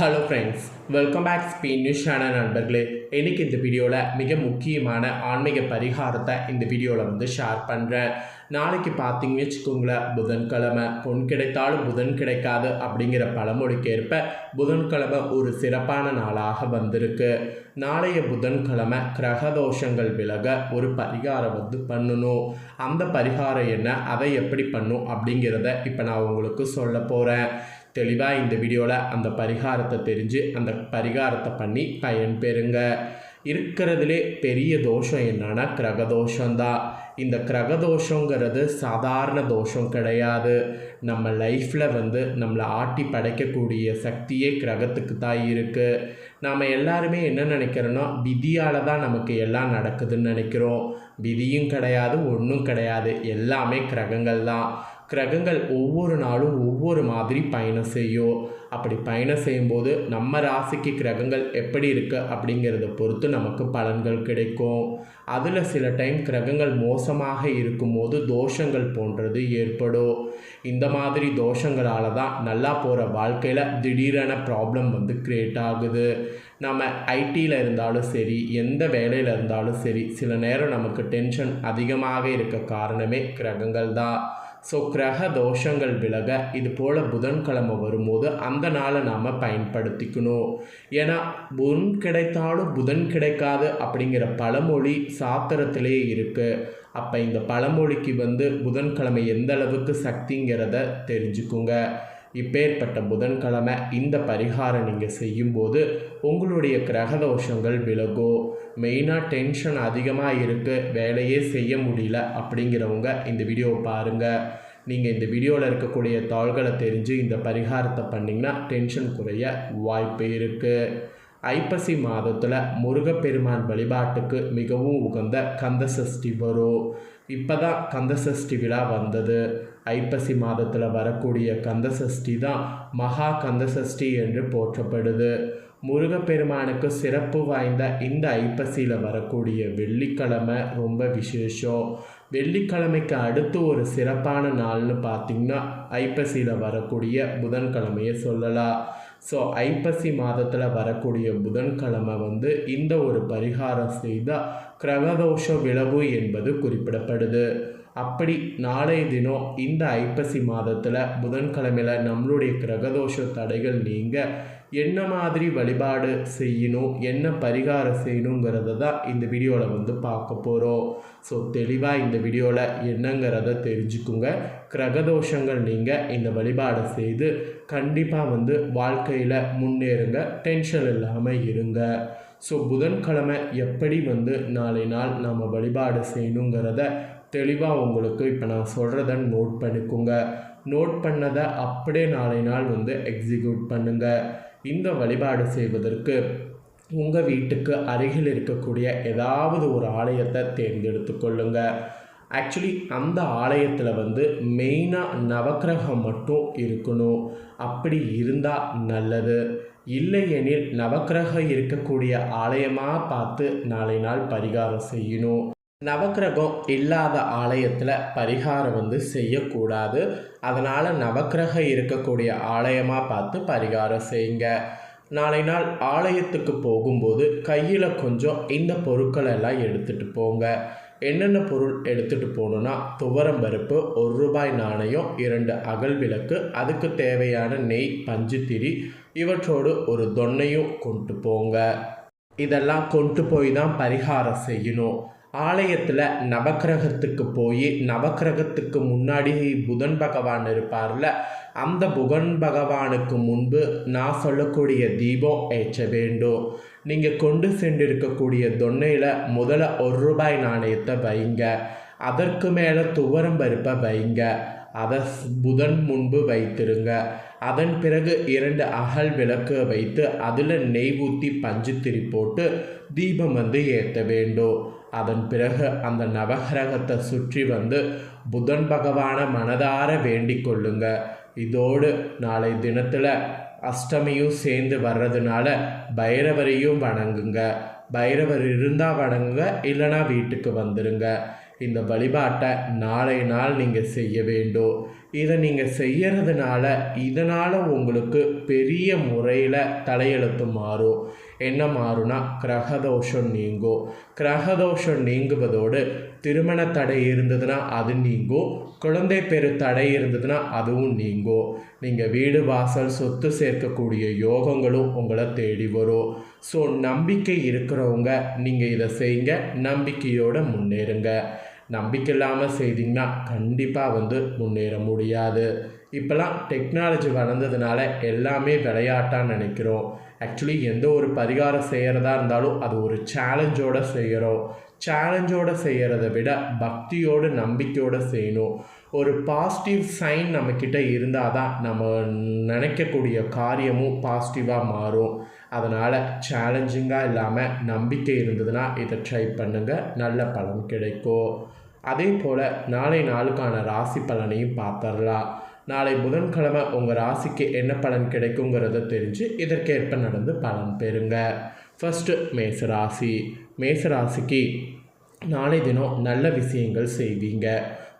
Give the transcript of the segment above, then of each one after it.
Hello friends welcome back spin news channel நண்பர்களே. எனக்கு இந்த வீடியோவில் மிக முக்கியமான ஆன்மீக பரிகாரத்தை இந்த வீடியோவில் வந்து ஷேர் பண்ணுறேன் நாளைக்கு பார்த்தீங்கன்னு வச்சுக்கோங்களேன் புதன்கிழமை. பொன் கிடைத்தாலும் புதன் கிடைக்காது அப்படிங்கிற பழமொழிக்கேற்ப புதன்கிழமை ஒரு சிறப்பான நாளாக வந்திருக்கு. நாளைய புதன்கிழமை கிரக தோஷங்கள் விலக ஒரு பரிகாரம் வந்து பண்ணணும். அந்த பரிகாரம் என்ன அதை எப்படி பண்ணும் அப்படிங்கிறத இப்போ நான் உங்களுக்கு சொல்ல போகிறேன் தெளிவாக இந்த வீடியோவில் அந்த பரிகாரத்தை தெரிஞ்சு அந்த பரிகாரத்தை பண்ணி பயன் பெறுங்க இருக்கிறதுலே பெரிய தோஷம் என்னன்னா கிரகதோஷம்தான் இந்த கிரகதோஷங்கிறது சாதாரண தோஷம் கிடையாது. நம்ம லைஃப்பில் வந்து நம்மளை ஆட்டி படைக்கக்கூடிய சக்தியே கிரகத்துக்கு தான் இருக்குது நாம் எல்லாருமே என்ன நினைக்கிறோன்னா விதியால் தான் நமக்கு எல்லாம் நடக்குதுன்னு நினைக்கிறோம். விதியும் கிடையாது ஒன்றும் கிடையாது. எல்லாமே கிரகங்கள் தான் கிரகங்கள் ஒவ்வொரு நாளும் ஒவ்வொரு மாதிரி பயணம் செய்யும் அப்படி பயணம் செய்யும்போது நம்ம ராசிக்கு கிரகங்கள் எப்படி இருக்குது அப்படிங்கிறத பொறுத்து நமக்கு பலன்கள் கிடைக்கும். அதில் சில டைம் கிரகங்கள் மோசமாக இருக்கும்போது தோஷங்கள் போன்றது ஏற்படும். இந்த மாதிரி தோஷங்களால் தான் நல்லா போகிற வாழ்க்கையில் திடீரென ப்ராப்ளம் வந்து க்ரியேட் ஆகுது. நம்ம ஐடியில் இருந்தாலும் சரி எந்த வேலையில் இருந்தாலும் சரி சில நேரம் நமக்கு டென்ஷன் அதிகமாக இருக்க காரணமே கிரகங்கள் தான் ஸோ கிரக தோஷங்கள் விலக இது போல் புதன்கிழமை வரும்போது அந்த நாளை நாம் பயன்படுத்திக்கணும். ஏன்னா புதன் கிடைத்தாலும் புதன் கிடைக்காது அப்படிங்கிற பழமொழி சாத்திரத்திலே இருக்குது அப்போ இந்த பழமொழிக்கு வந்து புதன்கிழமை எந்த அளவுக்கு சக்திங்கிறத தெரிஞ்சுக்குங்க. இப்பேற்பட்ட புதன்கிழமை இந்த பரிகாரம் நீங்கள் செய்யும்போது உங்களுடைய கிரகதோஷங்கள் விலகும் மெயினாக டென்ஷன் அதிகமாக இருக்குது வேலையே செய்ய முடியல அப்படிங்கிறவங்க இந்த வீடியோவை பாருங்கள் நீங்கள் இந்த வீடியோவில் இருக்கக்கூடிய தாள்களை தெரிஞ்சு இந்த பரிகாரத்தை பண்ணிங்கன்னா டென்ஷன் குறைய வாய்ப்பு இருக்குது ஐப்பசி மாதத்தில் முருகப்பெருமான் வழிபாட்டுக்கு மிகவும் உகந்த கந்த சஷ்டி வரும். இப்போ தான் கந்த சஷ்டி விழா வந்தது. ஐப்பசி மாதத்தில் வரக்கூடிய கந்த சஷ்டி தான் மகா கந்த சஷ்டி என்று போற்றப்படுது. முருகப்பெருமானுக்கு சிறப்பு வாய்ந்த இந்த ஐப்பசியில் வரக்கூடிய வெள்ளிக்கிழமை ரொம்ப விசேஷம். வெள்ளிக்கிழமைக்கு அடுத்து ஒரு சிறப்பான நாள்னு பார்த்திங்கன்னா ஐப்பசியில் வரக்கூடிய புதன்கிழமையை சொல்லலாம். ஸோ ஐப்பசி மாதத்தில் வரக்கூடிய புதன்கிழமை வந்து இந்த ஒரு பரிகாரம் செய்தால் கிரகதோஷ விளவு என்பது குறிப்பிடப்படுது. அப்படி நாளைய தினம் இந்த ஐப்பசி மாதத்தில் புதன்கிழமையில் நம்மளுடைய கிரகதோஷ தடைகள் நீங்க என்ன மாதிரி வழிபாடு செய்யணும் என்ன பரிகாரம் செய்யணுங்கிறத தான் இந்த வீடியோவில் வந்து பார்க்க போகிறோம் ஸோ தெளிவாக இந்த வீடியோவில் என்னங்கிறத தெரிஞ்சுக்குங்க. கிரகதோஷங்கள் நீங்கள் இந்த வழிபாடை செய்து கண்டிப்பாக வந்து வாழ்க்கையில் முன்னேறுங்க டென்ஷன் இல்லாமல் இருங்க. ஸோ புதன்கிழமை எப்படி வந்து நாளை நாள் நம்ம வழிபாடு செய்யணுங்கிறத தெளிவாக உங்களுக்கு இப்போ நான் சொல்கிறத நோட் பண்ணிக்கோங்க. நோட் பண்ணதை அப்படியே நாளை நாள் வந்து எக்ஸிக்யூட் பண்ணுங்கள் இந்த வழிபாடு செய்வதற்கு உங்கள் வீட்டுக்கு அருகில் இருக்கக்கூடிய ஏதாவது ஒரு ஆலயத்தை தேர்ந்தெடுத்து கொள்ளுங்கள் ஆக்சுவலி அந்த ஆலயத்தில் வந்து மெயினாக நவக்கிரகம் மட்டும் இருக்கணும். அப்படி இருந்தால் நல்லது. இல்லையெனில் நவக்கிரகம் இருக்கக்கூடிய ஆலயமாக பார்த்து நாளை நாள் பரிகாரம் செய்யணும். நவக்கிரகம் இல்லாத ஆலயத்தில் பரிகாரம் வந்து செய்யக்கூடாது. அதனால் நவக்கிரகம் இருக்கக்கூடிய ஆலயமாக பார்த்து பரிகாரம் செய்யுங்க. நாளை நாள் ஆலயத்துக்கு போகும்போது கையில் கொஞ்சம் இந்த பொருட்களை எல்லாம் எடுத்துகிட்டு போங்க. என்னென்ன பொருள் எடுத்துகிட்டு போகணுன்னா துவரம் பருப்பு ஒரு ரூபாய் நாணயம் இரண்டு அகல் விளக்கு அதுக்கு தேவையான நெய் பஞ்சுத்திரி இவற்றோடு ஒரு தொன்னையும் கொண்டு போங்க. இதெல்லாம் கொண்டு போய் தான் பரிகாரம் செய்யணும். ஆலயத்தில் நவக்கிரகத்துக்கு போய் நவக்கிரகத்துக்கு முன்னாடி புதன் பகவான் இருப்பார்ல அந்த புகன் பகவானுக்கு முன்பு நான் சொல்லக்கூடிய தீபம் ஏற்ற வேண்டும். நீங்கள் கொண்டு சென்றிருக்கக்கூடிய தொன்னையில் முதல்ல ஒரு ரூபாய் நாணயத்தை வைங்க. அதற்கு மேலே துவரம் பருப்பை வைங்க. அதை புதன் முன்பு வைத்திருங்க. அதன் பிறகு இரண்டு அகல் விளக்கு வைத்து அதில் நெய் ஊற்றி பஞ்சு திரி போட்டு தீபம் வந்து ஏற்ற வேண்டும். அதன் பிறகு அந்த நவகிரகத்தை சுற்றி வந்து புதன் பகவானை மனதார வேண்டிக் கொள்ளுங்க. இதோடு நாளை தினத்தில் அஷ்டமியும் சேர்ந்து வர்றதுனால பைரவரையும் வணங்குங்க. பைரவர் இருந்தால் வணங்குங்க இல்லைனா வீட்டுக்கு வந்துடுங்க இந்த வழிபாட்டை நாளை நாள் நீங்கள் செய்ய வேண்டும். இதை நீங்கள் செய்யறதுனால இதனால் உங்களுக்கு பெரிய முறையில் தலையெழுத்து மாறும். என்ன மாறும்னா கிரகதோஷம் நீங்கும். கிரகதோஷம் நீங்குவதோடு திருமண தடை இருந்ததுன்னா அது நீங்கும். குழந்தை பெரு தடை இருந்ததுன்னா அதுவும் நீங்கும். நீங்கள் வீடு வாசல் சொத்து சேர்க்கக்கூடிய யோகங்களும் உங்களை தேடி வரும். ஸோ நம்பிக்கை இருக்கிறவங்க நீங்கள் இதை செய்யுங்க நம்பிக்கையோடு முன்னேறுங்க. நம்பிக்கை இல்லாமல் செய்தீங்கன்னா கண்டிப்பாக வந்து முன்னேற முடியாது. இப்போலாம் டெக்னாலஜி வளர்ந்ததுனால எல்லாமே விளையாட்டாக நினைக்கிறோம். ஆக்சுவலி எந்த ஒரு பரிகாரம் செய்கிறதா இருந்தாலும் அது ஒரு சேலஞ்சோடு செய்கிறோம் சேலஞ்சோடு செய்கிறத விட பக்தியோடு நம்பிக்கையோடு செய்யணும். ஒரு பாசிட்டிவ் சைன் நம்மக்கிட்ட இருந்தால் தான் நம்ம நினைக்கக்கூடிய காரியமும் பாசிட்டிவாக மாறும். அதனால் சேலஞ்சிங்காக இல்லாமல் நம்பிக்கை இருந்ததுன்னா இதை ட்ரை பண்ணுங்கள் நல்ல பலன் கிடைக்கும். அதே போல் நாளை நாளுக்கான ராசி பலனையும் பார்த்துடலாம். நாளை புதன்கிழமை உங்கள் ராசிக்கு என்ன பலன் கிடைக்குங்கிறத தெரிஞ்சு இதற்கேற்ப நடந்து பலன் பெறுங்க. ஃபஸ்ட்டு மேசராசி மேசராசிக்கு நாளை தினம் நல்ல விஷயங்கள் செய்வீங்க.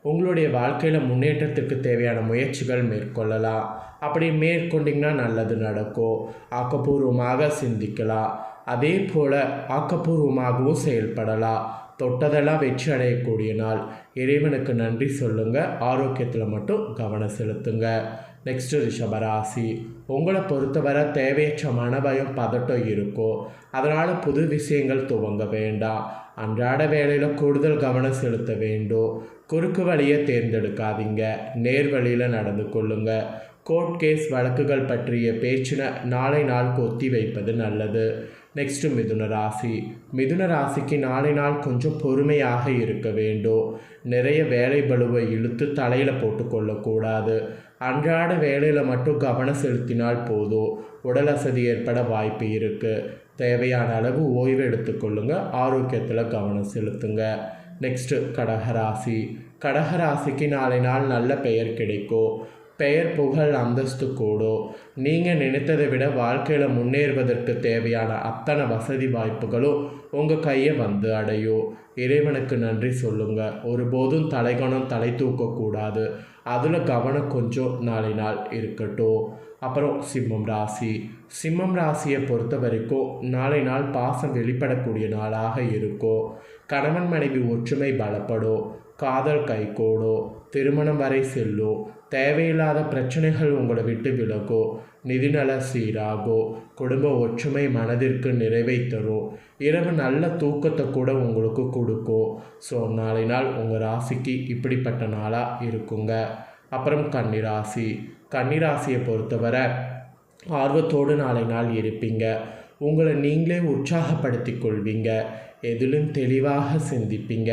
உங்களுடைய வாழ்க்கையில் முன்னேற்றத்திற்கு தேவையான முயற்சிகள் மேற்கொள்ளலாம். அப்படி மேற்கொண்டிங்கன்னா நல்லது நடக்கும். ஆக்கப்பூர்வமாக சிந்திக்கலாம். அதே போல் ஆக்கப்பூர்வமாகவும் செயல்படலாம். தொட்டதெல்லாம் வெற்றி அடையக்கூடிய நாள். இறைவனுக்கு நன்றி சொல்லுங்கள் ஆரோக்கியத்தில் மட்டும் கவனம் செலுத்துங்க. நெக்ஸ்ட்டு ரிஷபராசி. உங்களை பொறுத்தவரை தேவையற்ற மனபயம் பதட்டம் இருக்கோ. அதனால் புது விஷயங்கள் துவங்க வேண்டாம். அன்றாட வேலையில் கூடுதல் கவனம் செலுத்த வேண்டும் குறுக்கு வழியை தேர்ந்தெடுக்காதீங்க. நேர் வழியில் நடந்து கொள்ளுங்கள் கோர்ட் கேஸ் வழக்குகள் பற்றிய பேச்சினை நாளை நாள் ஒத்தி வைப்பது நல்லது. நெக்ஸ்ட்டு மிதுன ராசி. மிதுன ராசிக்கு நாளை நாள் கொஞ்சம் பொறுமையாக இருக்க வேண்டும். நிறைய வேலை பலுவை இழுத்து தலையில் போட்டுக்கொள்ளக்கூடாது அன்றாட வேலையில் மட்டும் கவனம் செலுத்தினால் போதும். உடல் அசதி ஏற்பட வாய்ப்பு இருக்குது தேவையான அளவு ஓய்வு எடுத்துக்கொள்ளுங்க ஆரோக்கியத்தில் கவனம் செலுத்துங்க. நெக்ஸ்ட்டு கடகராசி கடகராசிக்கு நாளை நாள் நல்ல பெயர் கிடைக்கும். பெயர் புகழ் அந்தஸ்து கூடோ. நீங்கள் நினைத்ததை விட வாழ்க்கையில் முன்னேறுவதற்கு தேவையான அத்தனை வசதி வாய்ப்புகளும் உங்கள் கையை வந்து அடையும் இறைவனுக்கு நன்றி சொல்லுங்கள் ஒருபோதும் தலைகணம் தலை தூக்கக்கூடாது அதில் கவனம் கொஞ்சம் நாளை நாள் இருக்கட்டும் அப்புறம் சிம்மம் ராசி. சிம்மம் ராசியை பொறுத்த வரைக்கும் நாளை நாள் பாசம் வெளிப்படக்கூடிய நாளாக இருக்கும் கணவன் மனைவி ஒற்றுமை பலப்படும் காதல் கைகூடும் திருமணம் வரை செல்லும் தேவையில்லாத பிரச்சனைகள் உங்களை விட்டு விலகோ நிதிநல சீராகோ குடும்ப ஒற்றுமை மனதிற்கு நிறைவை தரும் இரவு நல்ல தூக்கத்தை கூட உங்களுக்கு கொடுக்கும் ஸோ நாளை நாள் உங்கள் ராசிக்கு இப்படிப்பட்ட நாளாக இருக்குங்க. அப்புறம் கன்னிராசி. கன்னிராசியை பொறுத்தவரை ஆர்வத்தோடு நாளை நாள் இருப்பீங்க. உங்களை நீங்களே உற்சாகப்படுத்தி கொள்வீங்க. எதிலும் தெளிவாக சிந்திப்பீங்க.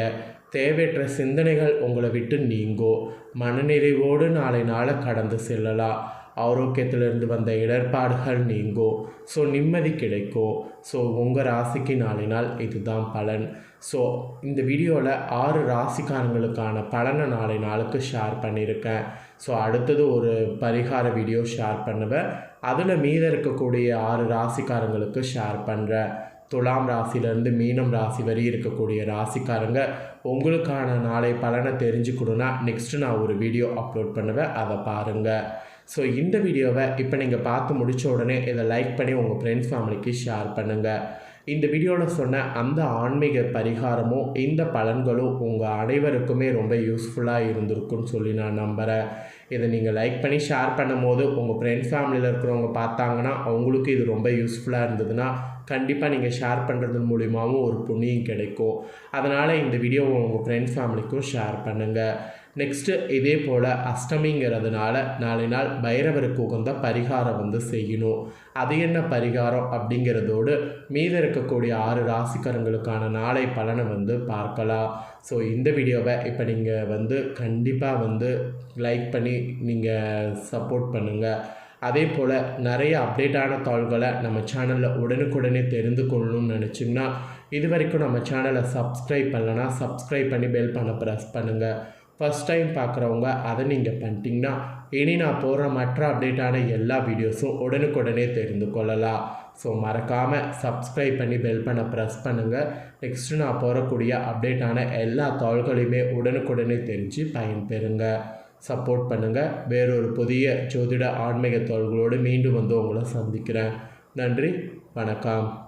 தேவையற்ற சிந்தனைகள் உங்களை விட்டு நீங்கோ. மனநிறைவோடு நாளை நாளை கடந்து செல்லலாம் ஆரோக்கியத்திலிருந்து வந்த இடர்பாடுகள் நீங்கோ. ஸோ நிம்மதி கிடைக்கும் ஸோ உங்கள் ராசிக்கு நாளை நாள் இதுதான் பலன். ஸோ இந்த வீடியோவில் ஆறு ராசிக்காரங்களுக்கான பலனை நாளை நாளுக்கு ஷேர் பண்ணியிருக்கேன் ஸோ அடுத்தது ஒரு பரிகார வீடியோ ஷேர் பண்ணுவேன். அதில் மீத இருக்கக்கூடிய ஆறு ராசிக்காரங்களுக்கு ஷேர் பண்ணுறேன் துலாம் ராசிலேருந்து மீனம் ராசி வரை இருக்கக்கூடிய ராசிக்காரங்க உங்களுக்கான நாளை பலனை தெரிஞ்சுக்கணுன்னா நெக்ஸ்ட்டு நான் ஒரு வீடியோ அப்லோட் பண்ணுவேன். அதை பாருங்கள் ஸோ இந்த வீடியோவை இப்போ நீங்கள் பார்த்து முடித்த உடனே இதை லைக் பண்ணி உங்கள் ஃப்ரெண்ட்ஸ் ஃபேமிலிக்கு ஷேர் பண்ணுங்கள் இந்த வீடியோவில் சொன்ன அந்த ஆன்மீக பரிகாரமும் இந்த பலன்களும் உங்கள் அனைவருக்குமே ரொம்ப யூஸ்ஃபுல்லாக இருந்திருக்குன்னு சொல்லி நான் நம்புகிறேன் இதை நீங்கள் லைக் பண்ணி ஷேர் பண்ணும் போது உங்கள் ஃப்ரெண்ட்ஸ் ஃபேமிலியில் இருக்கிறவங்க பார்த்தாங்கன்னா அவங்களுக்கு இது ரொம்ப யூஸ்ஃபுல்லாக இருந்ததுன்னா கண்டிப்பாக நீங்கள் ஷேர் பண்ணுறது மூலியமாகவும் ஒரு புண்ணியம் கிடைக்கும். அதனால் இந்த வீடியோவை உங்கள் ஃப்ரெண்ட்ஸ் ஃபேமிலிக்கும் ஷேர் பண்ணுங்கள் நெக்ஸ்ட்டு இதே போல் அஷ்டமிங்கிறதுனால நாளை நாள் பைரவருக்கு உகந்த பரிகாரம் வந்து செய்யணும். அது என்ன பரிகாரம் அப்படிங்கிறதோடு மீத இருக்கக்கூடிய ஆறு ராசிக்காரங்களுக்கான நாளை பலனை வந்து பார்க்கலாம். ஸோ இந்த வீடியோவை இப்போ நீங்கள் வந்து கண்டிப்பாக வந்து லைக் பண்ணி நீங்கள் சப்போர்ட் பண்ணுங்கள் அதே போல் நிறைய அப்டேட்டான தாள்களை நம்ம சேனலில் உடனுக்குடனே தெரிந்து கொள்ளணும்னு நினச்சிங்கன்னா இது வரைக்கும் நம்ம சேனலை சப்ஸ்கிரைப் பண்ணலன்னா சப்ஸ்கிரைப் பண்ணி பெல் பண்ண ப்ரெஸ் பண்ணுங்கள் ஃபஸ்ட் டைம் பார்க்குறவங்க அதை நீங்கள் பண்ணிட்டீங்கன்னா இனி நான் போடுற மற்ற அப்டேட்டான எல்லா வீடியோஸும் உடனுக்குடனே தெரிந்து கொள்ளலாம். ஸோ மறக்காமல் சப்ஸ்கிரைப் பண்ணி பெல் பண்ண ப்ரெஸ் பண்ணுங்கள் நெக்ஸ்ட்டு நான் போடக்கூடிய அப்டேட்டான எல்லா தாள்களையுமே உடனுக்குடனே தெரிஞ்சு பயன்பெறுங்க. சப்போர்ட் பண்ணுங்கள் வேறொரு புதிய ஜோதிட ஆன்மீக தோள்களோடு மீண்டும் வந்து உங்களை சந்திக்கிறேன். நன்றி. வணக்கம்.